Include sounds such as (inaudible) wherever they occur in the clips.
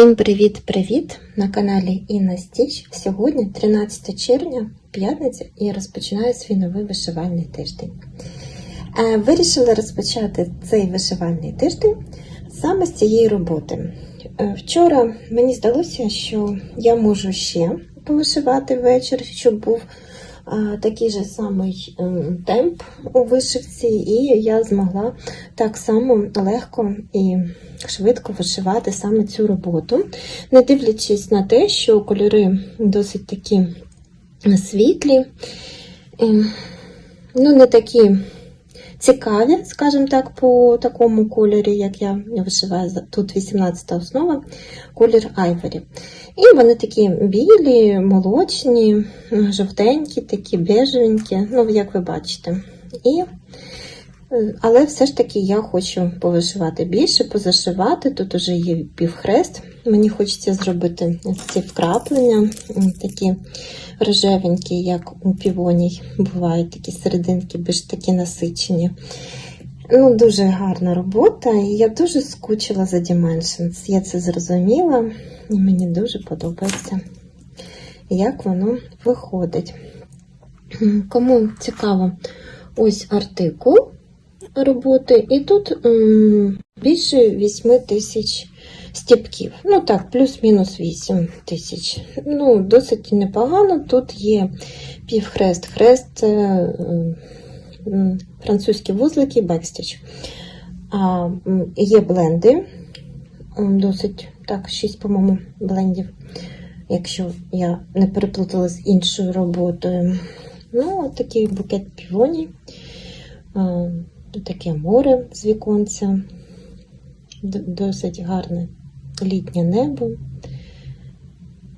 Всім привіт-привіт! На каналі Інна Стіч. Сьогодні 13 червня, п'ятниця, і розпочинаю свій новий вишивальний тиждень. Е, Вирішила розпочати цей вишивальний тиждень саме з цієї роботи. Е, Вчора мені здалося, що я можу ще повишивати ввечері, щоб був такий же самий ем, темп у вишивці, і я змогла так само легко і швидко вишивати саме цю роботу, не дивлячись на те, що кольори досить такі світлі, ем, ну не такі цікаві, скажімо так, по такому кольорі, як я вишиваю тут 18 основа, колір айворі. І вони такі білі, молочні, жовтенькі, такі бежевенькі, ну, як ви бачите. І, але все ж таки я хочу повишивати більше, позашивати. Тут уже є півхрест. Мені хочеться зробити ці вкраплення, такі рожевенькі, як у півоній бувають такі серединки, більш такі насичені. Ну, Дуже гарна робота, і я дуже скучила за Dimensions. Я це зрозуміла, і мені дуже подобається, як воно виходить. Кому цікаво, ось артикул роботи, і тут більше 8 тисяч стіпків. Ну так, плюс-мінус 8 тисяч. Ну, досить непогано. Тут є півхрест, хрест, французькі вузлики, бекстіч. А, є бленди, досить так, 6, по-моєму, блендів, якщо я не переплутала з іншою роботою. Ну, такий букет півоній, а, таке море з віконця, досить гарне літнє небо.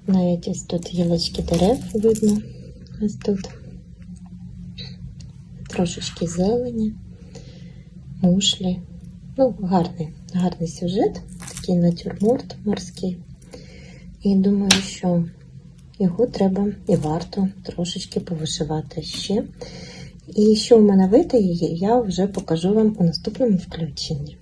Навіть ось тут гілочки дерев видно. Ось тут трошечки зелені, мушлі. Ну, гарний, гарний сюжет, такий натюрморт морський. І думаю, що його треба і варто трошечки повишивати ще. І що в мене витає, я вже покажу вам у наступному включенні.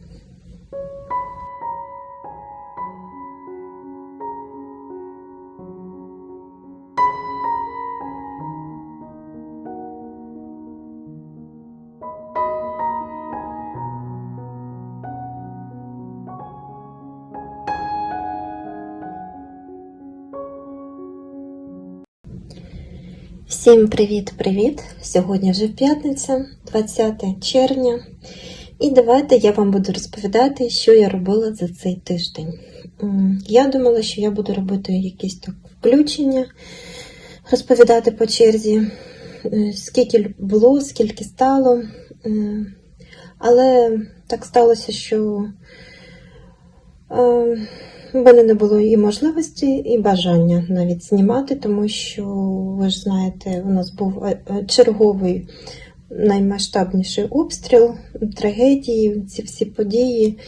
Всім привіт-привіт! Сьогодні вже п'ятниця, 20 червня. І давайте я вам буду розповідати, що я робила за цей тиждень. Я думала, що я буду робити якісь так включення, розповідати по черзі, е, скільки було, скільки стало. Е, Але так сталося, що е, в мене не було і можливості, і бажання навіть знімати, тому що, ви ж знаєте, у нас був е, е, черговий наймасштабніший обстріл, трагедії, ці всі події.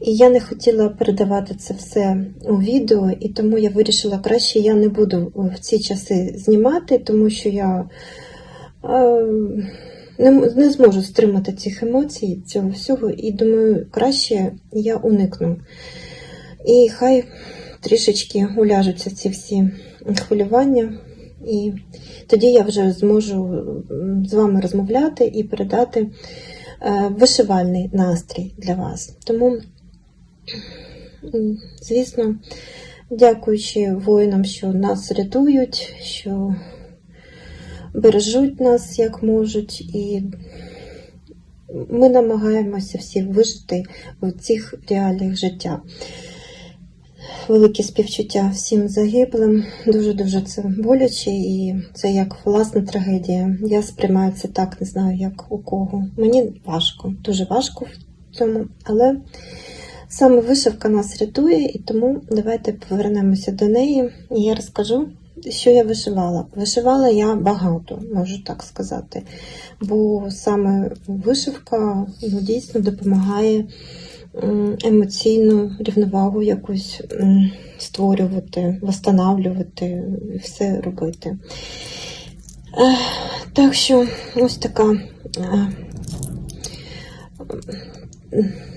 І я не хотіла передавати це все у відео, і тому я вирішила, краще я не буду в ці часи знімати, тому що я е, не, не зможу стримати цих емоцій, цього всього, і думаю, краще я уникну. І хай трішечки уляжуться ці всі хвилювання, і тоді я вже зможу з вами розмовляти і передати е, вишивальний настрій для вас. Тому, звісно, дякуючи воїнам, що нас рятують, що бережуть нас як можуть, і ми намагаємося всі вижити в цих реаліях життя. Велике співчуття всім загиблим. Дуже-дуже це боляче, і це як власна трагедія. Я сприймаю це так, не знаю, як у кого. Мені важко, дуже важко в цьому, але саме вишивка нас рятує, і тому давайте повернемося до неї. І я розкажу, що я вишивала. Вишивала я багато, можу так сказати. Бо саме вишивка ну, дійсно допомагає емоційну рівновагу якусь створювати, восстанавлювати, все робити. Так що ось така е,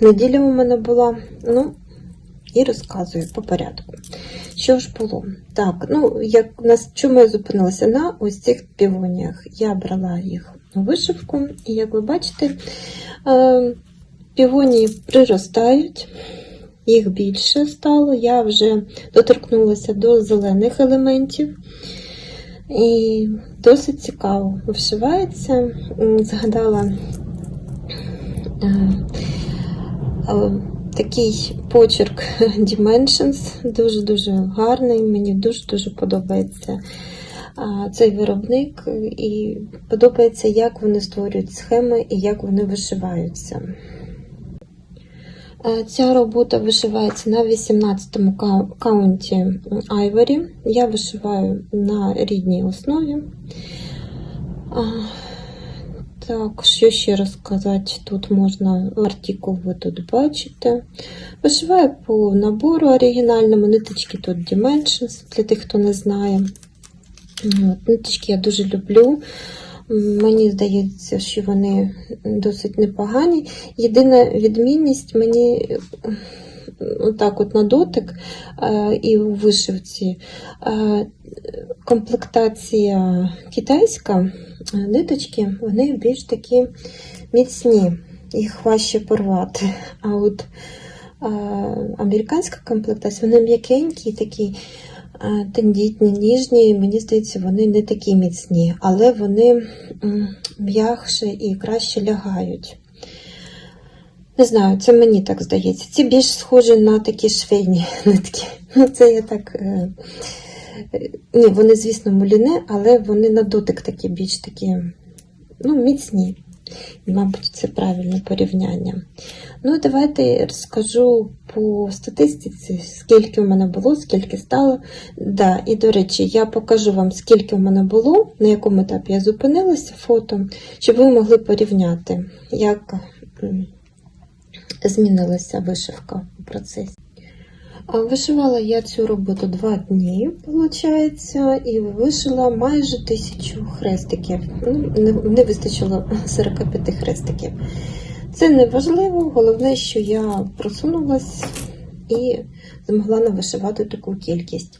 неділя у мене була. Ну, і розказую по порядку. Що ж було? Так, ну, як нас, чому я зупинилася на ось цих півоніях? Я брала їх у вишивку, і як ви бачите, е, півонії приростають, їх більше стало. Я вже доторкнулася до зелених елементів. І досить цікаво вишивається. Згадала е, е, такий почерк (laughs) Dimensions, дуже-дуже гарний. Мені дуже-дуже подобається цей виробник, і подобається, як вони створюють схеми і як вони вишиваються. Е, Ця робота вишивається на 18-му каунті Айворі. Я вишиваю на рідній основі. Так, що ще розказати? Тут можна артикул, ви тут бачите. Вишиваю по набору оригінальному, ниточки тут Dimensions, для тих, хто не знає. От, ниточки я дуже люблю. Мені здається, що вони досить непогані. Єдина відмінність мені отак от на дотик е, і у вишивці е, комплектація китайська, е, ниточки, вони більш такі міцні, їх важче порвати. А от американська комплектація, вони м'якенькі, такі тендітні, ніжні, мені здається, вони не такі міцні, але вони м'якше і краще лягають. Не знаю, це мені так здається. Ці більш схожі на такі швейні (laughs) нитки. Ну, це я так. е, е, Ні, вони, звісно, муліне, але вони на дотик такі більш такі ну, міцні. І, Мабуть, це правильне порівняння. Ну, давайте я розкажу по статистиці, скільки у мене було, скільки стало. Да, і, до речі, я покажу вам, скільки у мене було, на якому етапі я зупинилася фото, щоб ви могли порівняти, як змінилася вишивка у процесі. Вишивала я цю роботу два дні, виходить, і вишила майже тисячу хрестиків. Ну, не, вистачило (laughs) 45 хрестиків. Це не важливо, головне, що я просунулась і змогла навишивати таку кількість.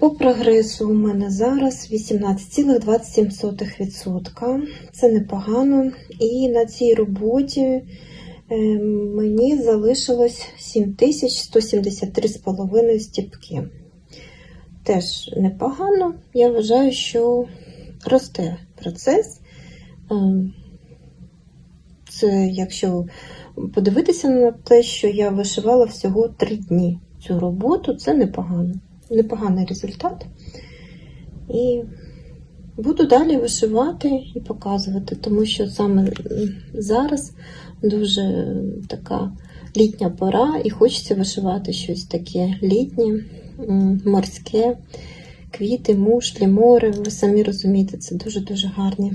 По прогресу у мене зараз 18,27%. Це непогано. І на цій роботі мені залишилось 7173,5 стіпки. Теж непогано. Я вважаю, що росте процес. Ем, Це якщо подивитися на те, що я вишивала всього 3 дні цю роботу, це непогано. Непоганий результат. І буду далі вишивати і показувати, тому що саме зараз дуже така літня пора, і хочеться вишивати щось таке літнє, морське, квіти, мушлі, море. Ви самі розумієте, це дуже-дуже гарні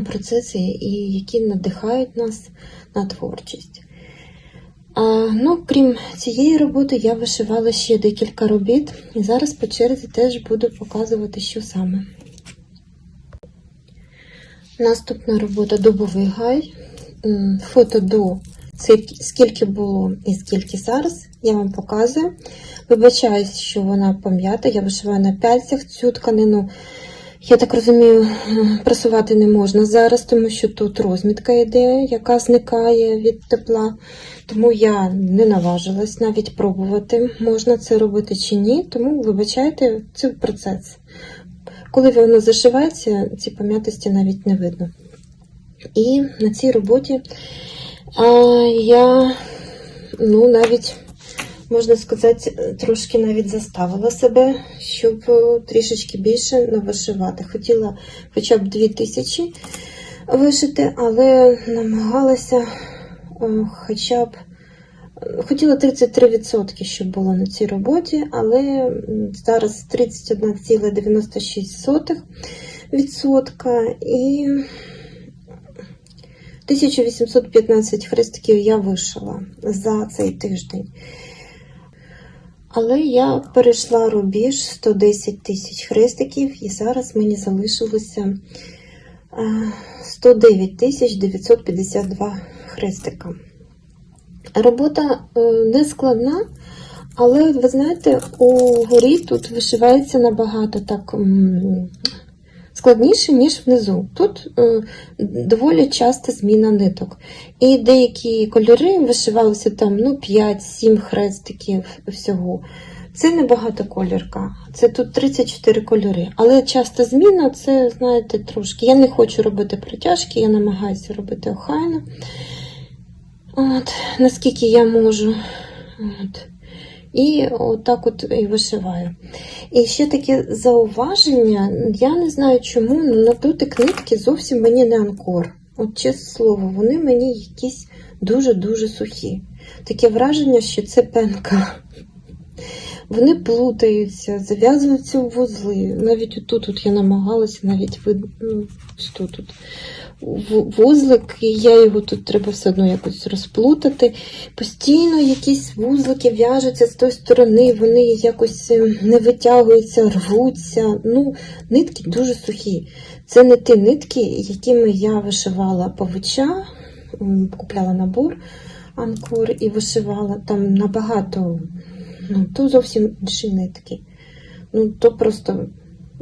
процеси, і які надихають нас на творчість. А, ну, крім цієї роботи, я вишивала ще декілька робіт, і зараз по черзі теж буду показувати, що саме. Наступна робота Дубовий гай. Фото до скільки- було і скільки зараз. Я вам показую. Вибачаюсь, що вона пом'ята. Я вишиваю на пяльцях цю тканину. Я так розумію, прасувати не можна зараз, тому що тут розмітка йде, яка зникає від тепла. Тому я не наважилась навіть пробувати, можна це робити чи ні. Тому вибачайте, це процес. Коли воно зашивається, ці пом'ятості навіть не видно. І на цій роботі а, я ну, навіть, можна сказати, трошки навіть заставила себе, щоб трішечки більше навишивати. Хотіла хоча б 2000 вишити, але намагалася хоча б Хотіла 33%, щоб було на цій роботі, але зараз 31,96% і 1815 хрестиків я вишила за цей тиждень. Але я перейшла рубіж 110 тисяч хрестиків, і зараз мені залишилося е, 109 тисяч 952 хрестика. Робота е, не складна, але ви знаєте, угорі тут вишивається набагато так складніше, ніж внизу. Тут е, доволі часто зміна ниток. І деякі кольори вишивалися там ну, 5-7 хрестиків всього. Це не багатоколірка, це тут 34 кольори. Але часто зміна це, знаєте, трошки. Я не хочу робити протяжки, я намагаюся робити охайно. От, наскільки я можу. От. І отак от і вишиваю. І ще таке зауваження, я не знаю чому, але на дотик нитки зовсім мені не анкор. От чесне слово, вони мені якісь дуже-дуже сухі. Таке враження, що це пенка. Вони плутаються, зав'язуються в вузли. Навіть отут от я намагалася, навіть ну, тут, вузлик, і я його тут треба все одно якось розплутати. Постійно якісь вузлики в'яжуться з тої сторони, вони якось е, не витягуються, рвуться. Ну, нитки дуже сухі. Це не ті нитки, якими я вишивала павича, купляла набор анкор і вишивала там набагато. Ну, то зовсім інші нитки. Ну, то просто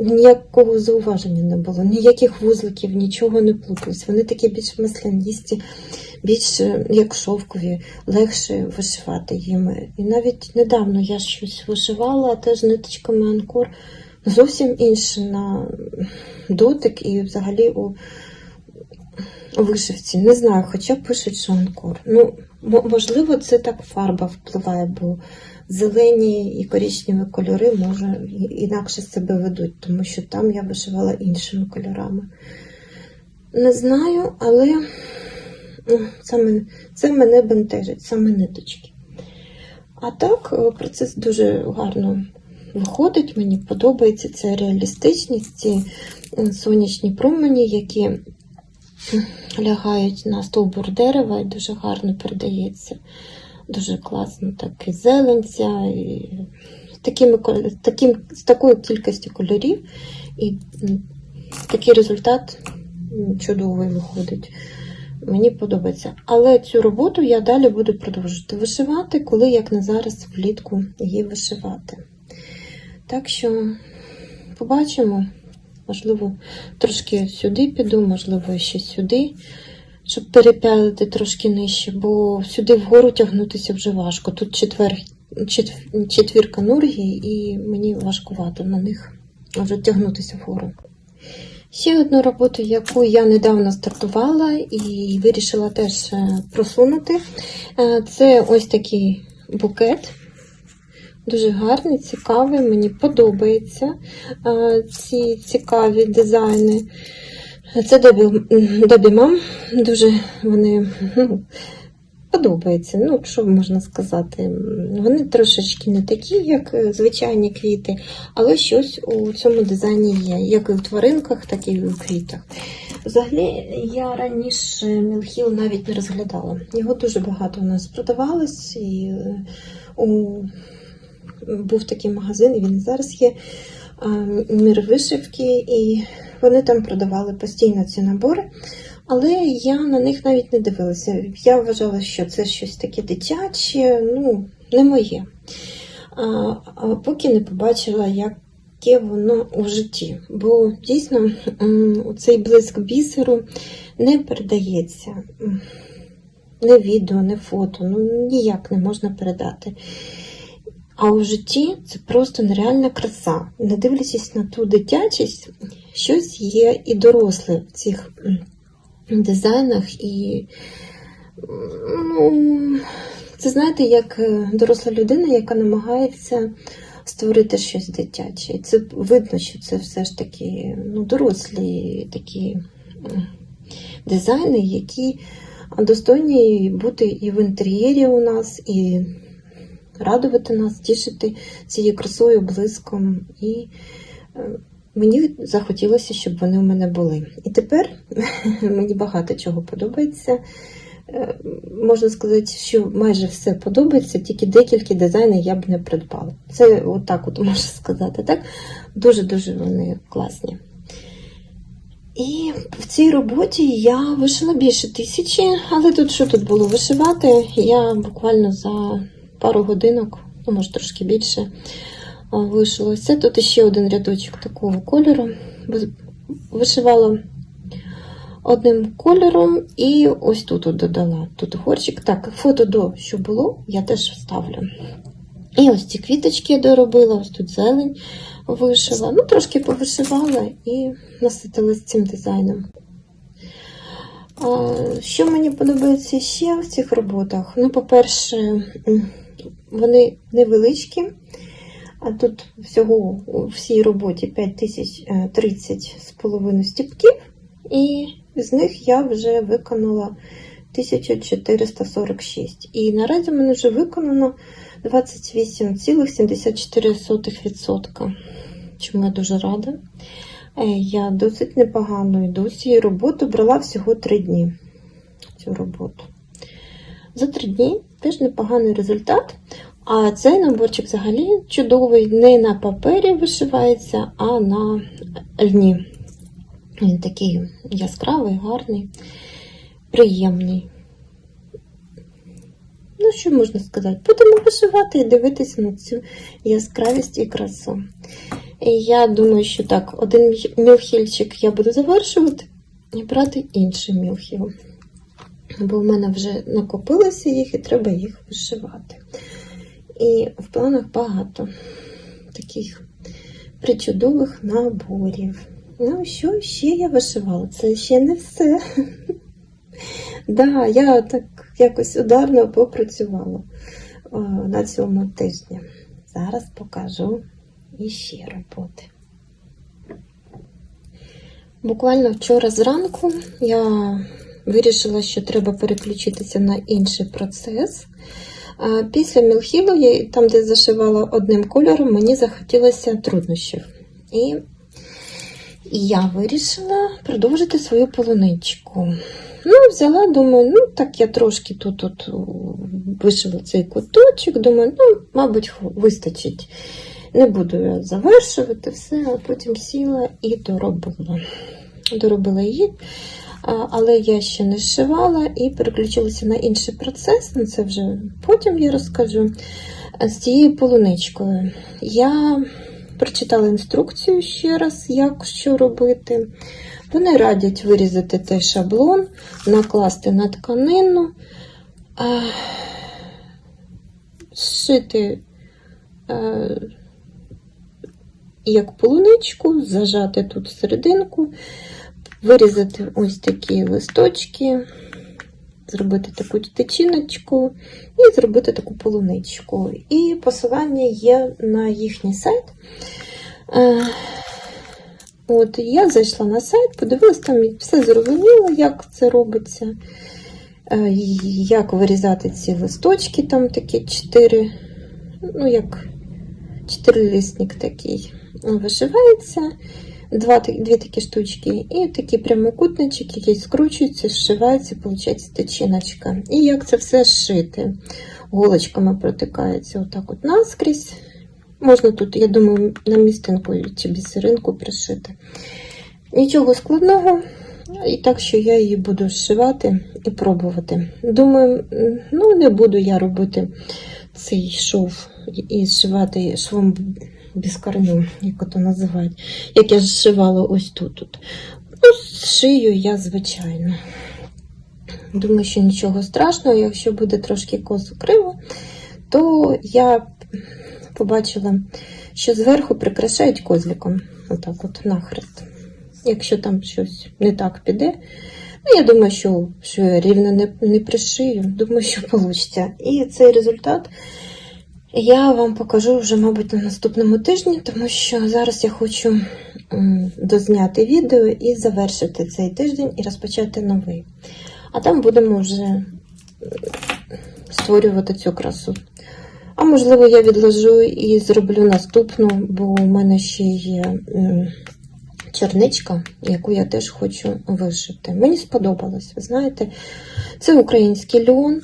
ніякого зауваження не було, ніяких вузликів, нічого не плуталось. Вони такі більш масляністі, більш е, як шовкові, легше вишивати їми. І навіть недавно я щось вишивала теж ниточками анкор, зовсім інше на дотик і взагалі у вишивці. Не знаю, хоча пишуть, що анкор. Ну, можливо, це так фарба впливає, бо зелені і коричневі кольори може інакше себе ведуть, тому що там я вишивала іншими кольорами. Не знаю, але ну, саме, це мене бентежить, саме ниточки. А так, е, процес дуже гарно виходить, мені подобається ця реалістичність, ці сонячні промені, які лягають на стовбур дерева і дуже гарно передається. Дуже класно, так і зеленця, і такими, таким, з такою кількістю кольорів, і такий результат чудовий виходить. Мені подобається. Але цю роботу я далі буду продовжувати вишивати, коли, як не зараз, влітку її вишивати. Так що побачимо. Можливо, трошки сюди піду, можливо, ще сюди, щоб перепялити трошки нижче, бо сюди вгору тягнутися вже важко. Тут четвер, чет- четвірка нургі, і мені важкувато на них вже тягнутися вгору. Ще одну роботу, яку я недавно стартувала і вирішила теж е, просунути, е, це ось такий букет. Дуже гарний, цікавий, мені подобається е, ці цікаві дизайни. Це Добі Мам. Дуже вони ну, подобаються. Ну, що можна сказати? Вони трошечки не такі, як е, звичайні квіти, але щось у цьому дизайні є, як і в тваринках, так і в квітах. Взагалі, я раніше Мілхіл навіть не розглядала. Його дуже багато у нас продавалось, і е, у був такий магазин, і він зараз є мір вишивки, і вони там продавали постійно ці набори. Але я на них навіть не дивилася. Я вважала, що це щось таке дитяче, ну, не моє. А, а поки не побачила, яке воно у житті. Бо дійсно цей блиск бісеру не передається. Не відео, не фото, ну ніяк не можна передати. А у житті це просто нереальна краса. Не дивлячись на ту дитячість, щось є і доросле в цих дизайнах. І ну, це знаєте, як е, доросла людина, яка намагається створити щось дитяче. І це видно, що це все ж таки ну, дорослі такі дизайни, які достойні бути і в інтер'єрі у нас, і радувати нас, тішити цією красою, блиском. І е, мені захотілося, щоб вони у мене були. І тепер (laughs) мені багато чого подобається. Е, Можна сказати, що майже все подобається, тільки декілька дизайнів я б не придбала. Це отак от можна сказати. Так? Дуже-дуже вони класні. І в цій роботі я вишила більше тисячі, але тут що тут було вишивати? Я буквально за пару годинок, ну може трошки більше. Це тут ще один рядочок такого кольору. Вишивала одним кольором і ось тут додала. Тут горчик. Так, фото до що було, я теж вставлю. І ось ці квіточки я доробила, ось тут зелень вишила. Ну, трошки повишивала і наситилась цим дизайном. Що мені подобається ще в цих роботах? Ну, по-перше, вони невеличкі, а тут всього у всій роботі 5030 з половиною стіпків, і з них я вже виконала 1446. І наразі в мене вже виконано 28,74%. Чому я дуже рада. Е, Я досить непогано йду з цієї роботи, брала всього 3 дні цю роботу. За 3 дні теж непоганий результат. А цей наборчик взагалі чудовий, не на папері вишивається, а на льні. Він такий яскравий, гарний, приємний. Ну, що можна сказати? Будемо вишивати і дивитися на цю яскравість і красу. І я думаю, що так, один мілхільчик я буду завершувати і брати інший мілхіл. Бо в мене вже накопилося їх і треба їх вишивати. І в планах багато таких причудових наборів. Ну, що ще я вишивала? Це ще не все. (laughs) Да, я так якось ударно попрацювала на цьому тижні. Зараз покажу іще роботи. Буквально вчора зранку я вирішила, що треба переключитися на інший процес. Після мілхілу, там, де зашивала одним кольором, мені захотілося труднощів. І я вирішила продовжити свою полуничку. Ну, взяла, думаю, ну так я трошки тут от вишила цей куточок, думаю, ну, мабуть, вистачить. Не буду я завершувати все, а потім сіла і доробила. Доробила її, але я ще не зшивала і переключилася на інший процес. Це вже потім я розкажу. З цією полуничкою. Я прочитала інструкцію ще раз, як що робити. Вони радять вирізати той шаблон, накласти на тканину, а, зшити е, як полуничку, зажати тут серединку, вирізати ось такі листочки, зробити таку тичиночку і зробити таку полуничку. І посилання є на їхній сайт. От, я зайшла на сайт, подивилась, там все зрозуміло, як це робиться, як вирізати ці листочки, там такі чотири, ну як чотирилісник такий вишивається, два, дві такі штучки, і такий прямокутничок, який скручується, зшивається, виходить течіночка. І як це все зшити? Голочками протикається отак от наскрізь. Можна тут, я думаю, на містинку чи бісеринку пришити. Нічого складного. І так, що я її буду зшивати і пробувати. Думаю, ну не буду я робити цей шов і зшивати швом без корню, як ото називають, як я зшивала ось тут. тут. Ну, зшию я, звичайно. Думаю, що нічого страшного, якщо буде трошки косо криво, то я побачила, що зверху прикрашають козликом. Отак от нахрест. Якщо там щось не так піде, ну я думаю, що, що я рівно не, не пришию. Думаю, що (laughs) вийде. І цей результат я вам покажу вже, мабуть, на наступному тижні, тому що зараз я хочу дозняти відео і завершити цей тиждень і розпочати новий. А там будемо вже створювати цю красу. А можливо, я відложу і зроблю наступну, бо у мене ще є черничка, яку я теж хочу вишити. Мені сподобалось, ви знаєте, це український льон,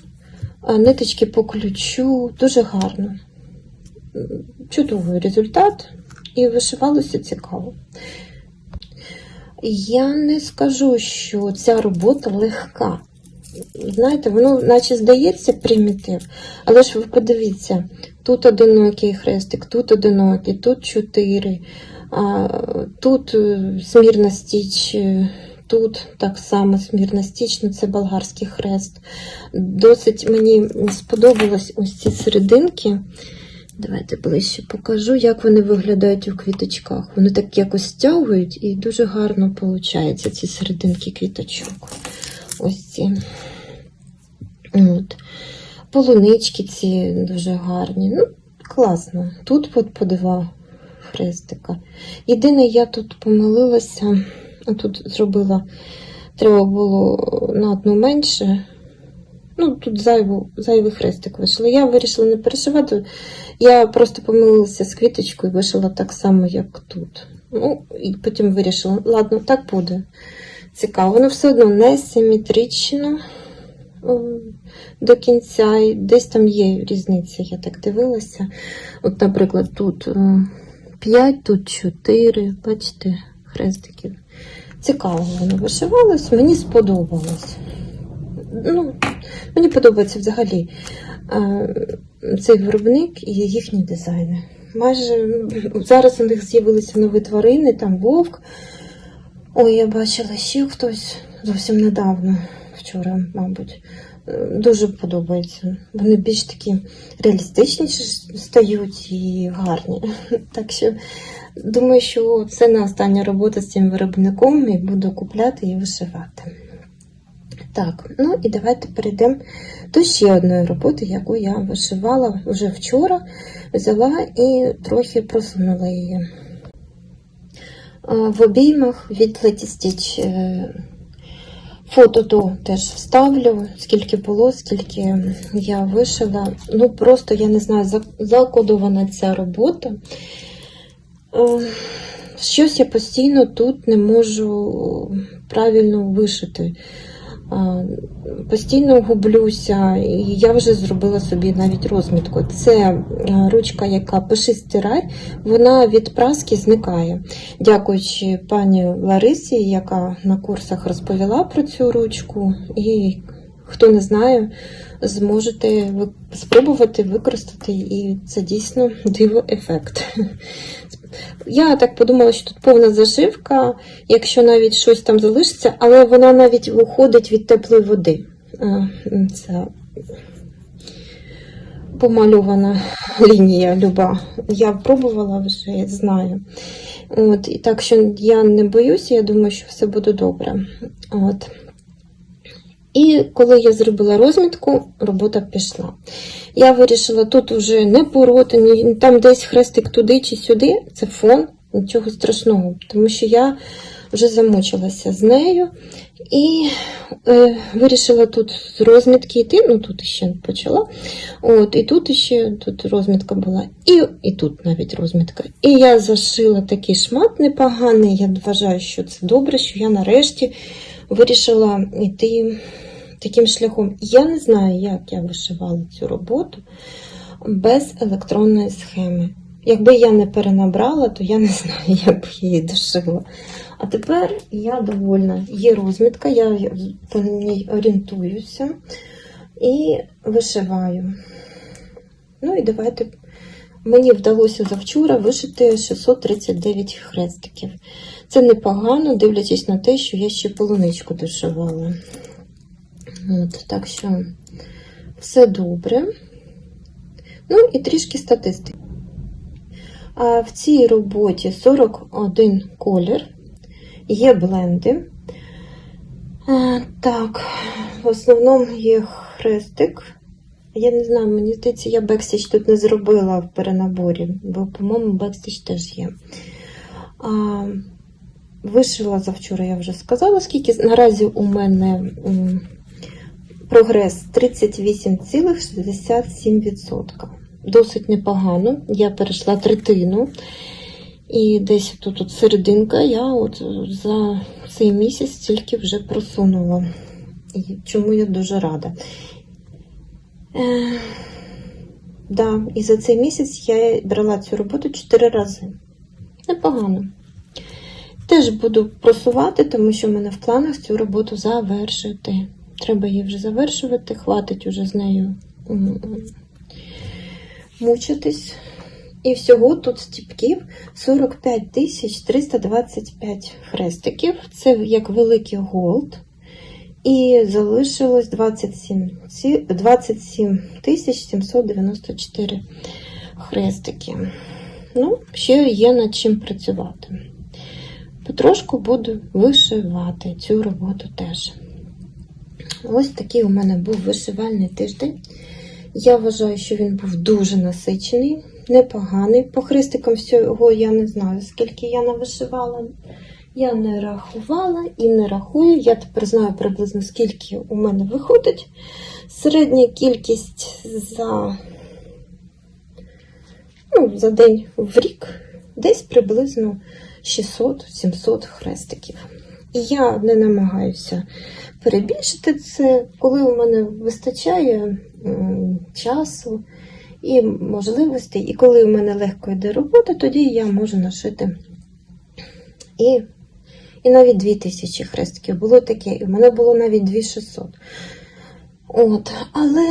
ниточки по ключу, дуже гарно. Чудовий результат, і вишивалося цікаво. Я не скажу, що ця робота легка. Знаєте, воно наче здається примітив, але ж ви подивіться, тут одинокий хрестик, тут одинокий, тут чотири, тут е, смірна стіч, е, тут так само смірна стіч, ну це болгарський хрест. Досить мені сподобалось ось ці серединки. Давайте ближче покажу, як вони виглядають у квіточках. Вони так якось стягують і дуже гарно виходить ці серединки квіточок. Ось ці. От. Полунички ці дуже гарні. Ну, класно. Тут от по два хрестика. Єдине, я тут помилилася, тут зробила, треба було на одну менше. Ну, тут зайву, зайвий хрестик вийшло. Я вирішила не перешивати. Я просто помилилася з квіточкою і вишила так само, як тут. Ну, і потім вирішила, ладно, так буде. Цікаво. Воно все одно не симетрично до кінця. І десь там є різниця, я так дивилася. От, наприклад, тут 5, тут 4, бачите, хрестиків. Цікаво воно вишивалось, мені сподобалось. Ну, мені подобається взагалі е, цей виробник і їхні дизайни. Майже ну, зараз у них з'явилися нові тварини, там вовк. Ой, я бачила ще хтось зовсім недавно, вчора, мабуть. Е, Дуже подобається. Вони більш такі реалістичніші стають і гарні. (laughs) Так що думаю, що це не остання робота з цим виробником і буду купляти і вишивати. Так, ну і давайте перейдемо до ще одної роботи, яку я вишивала вже вчора, взяла і трохи просунула її. В обіймах від Stitch е, фото то теж вставлю, скільки було, скільки я вишила. Ну, просто я не знаю, закодована ця робота. Е, Щось я постійно тут не можу правильно вишити. Постійно гублюся, і я вже зробила собі навіть розмітку. Це е, ручка, яка пиши стирай, вона від праски зникає. Дякуючи пані Ларисі, яка на курсах розповіла про цю ручку, і хто не знає, зможете спробувати використати, і це дійсно диво ефект. Я так подумала, що тут повна зашивка, якщо навіть щось там залишиться, але вона навіть виходить від теплої води. Це помальована лінія люба. Я пробувала вже, знаю. От, і так що я не боюся, я думаю, що все буде добре. От. І коли я зробила розмітку, робота пішла. Я вирішила тут вже не пороти, ні там десь хрестик туди чи сюди, це фон, нічого страшного, тому що я вже замучилася з нею і е, вирішила тут з розмітки йти, ну тут ще почала. От, і тут ще тут розмітка була, і, і тут навіть розмітка. І я зашила такий шмат непоганий. Я вважаю, що це добре, що я нарешті вирішила йти таким шляхом. Я не знаю, як я вишивала цю роботу без електронної схеми. Якби я не перенабрала, то я не знаю, (laughs) як б її дошила. А тепер я довольна. Є розмітка, я по ній орієнтуюся і вишиваю. Ну і давайте. Мені вдалося завчора вишити 639 хрестиків. Це непогано, дивлячись на те, що я ще полуничку дошивала. От, так що все добре. Ну і трішки статистики. А в цій роботі 41 колір, є бленди. Так, в основному є хрестик. Я не знаю, мені здається, я бекстіч тут не зробила в перенаборі, бо, по-моєму, бекстіч теж є. А, вишила завчора, я вже сказала, скільки наразі у мене прогрес 38,67%. Досить непогано. Я перейшла третину. І десь тут от серединка я от за цей місяць тільки вже просунула. І чому я дуже рада. Е, да, і за цей місяць я брала цю роботу 4 рази. Непогано. Те теж буду просувати, тому що в мене в планах цю роботу завершити. Треба її вже завершувати, хватить уже з нею мучитись. І всього тут стіпків 45 тисяч 325 хрестиків. Це як великий голд. І залишилось 27 27 тисяч 794 хрестики. Ну, ще є над чим працювати. Потрошку буду вишивати цю роботу теж. Ось такий у мене був вишивальний тиждень. Я вважаю, що він був дуже насичений, непоганий. По хрестикам всього я не знаю, скільки я навишивала. Я не рахувала і не рахую. Я тепер знаю приблизно, скільки у мене виходить. Середня кількість за, ну, за день в рік десь приблизно 600-700 хрестиків. І я не намагаюся перебільшити це, коли у мене вистачає часу і можливостей, і коли у мене легко йде робота, тоді я можу нашити і, і навіть 2000 хрестиків. Було таке, і в мене було навіть 2600. От, але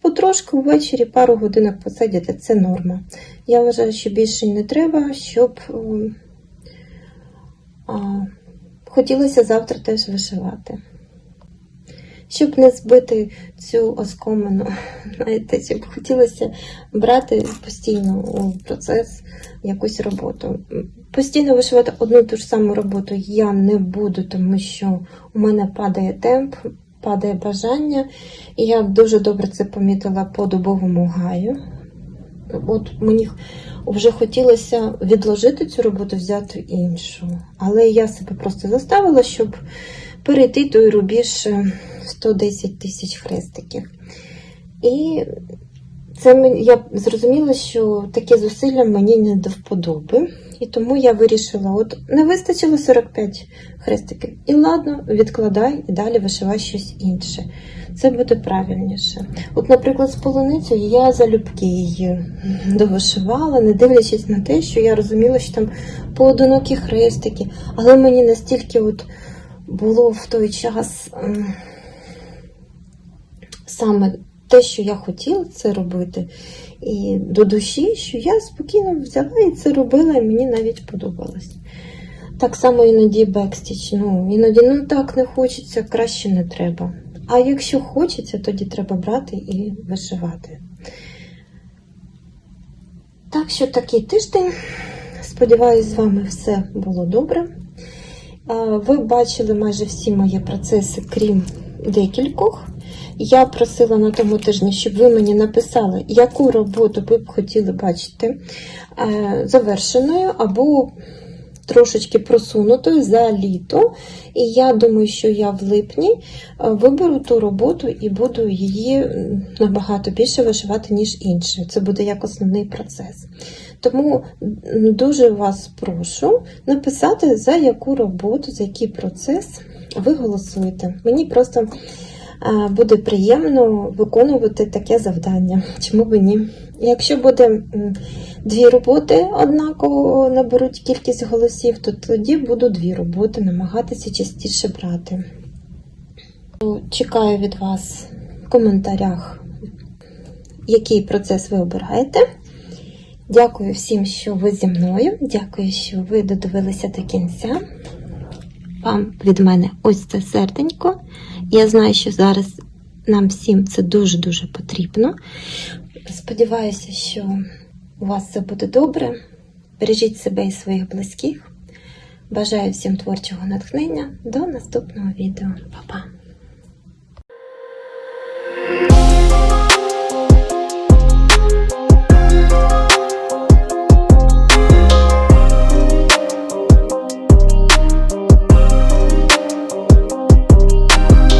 потрошку ввечері пару годинок посидіти це норма. Я вважаю, що більше не треба, щоб а, хотілося завтра теж вишивати. Щоб не збити цю оскомину, (laughs) знаєте, щоб хотілося брати постійно у процес якусь роботу. Постійно вишивати одну ту ж саму роботу я не буду, тому що у мене падає темп, падає бажання, і я дуже добре це помітила по дубовому гаю. От мені вже хотілося відложити цю роботу, взяти іншу. Але я себе просто заставила, щоб перейти той рубіж е, 110 тисяч хрестиків. І це я зрозуміла, що такі зусилля мені не до вподоби. І тому я вирішила: от не вистачило 45 хрестиків. І ладно, відкладай і далі вишивай щось інше. Це буде правильніше. От, наприклад, з полуницею я залюбки її довишивала, не дивлячись на те, що я розуміла, що там поодинокі хрестики, але мені настільки от було в той час саме те, що я хотіла це робити, і до душі, що я спокійно взяла і це робила, і мені навіть подобалось. Так само іноді бекстіч. Ну, іноді ну так не хочеться, краще не треба. А якщо хочеться, тоді треба брати і вишивати. Так що такий тиждень. Сподіваюсь, з вами все було добре. Ви бачили майже всі мої процеси, крім декількох. Я просила на тому тижні, щоб ви мені написали, яку роботу ви б хотіли бачити е, завершеною або трошечки просунутою за літо. І я думаю, що я в липні е, виберу ту роботу і буду її набагато більше вишивати, ніж інші. Це буде як основний процес. Тому дуже вас прошу написати, за яку роботу, за який процес ви голосуєте. Мені просто буде приємно виконувати таке завдання. Чому б ні? Якщо буде дві роботи однаково наберуть кількість голосів, то тоді буду дві роботи намагатися частіше брати. Чекаю від вас в коментарях, який процес ви обираєте. Дякую всім, що ви зі мною. Дякую, що ви додивилися до кінця. Вам від мене ось це серденько. Я знаю, що зараз нам всім це дуже-дуже потрібно. Сподіваюся, що у вас все буде добре. Бережіть себе і своїх близьких. Бажаю всім творчого натхнення. До наступного відео. Па-па!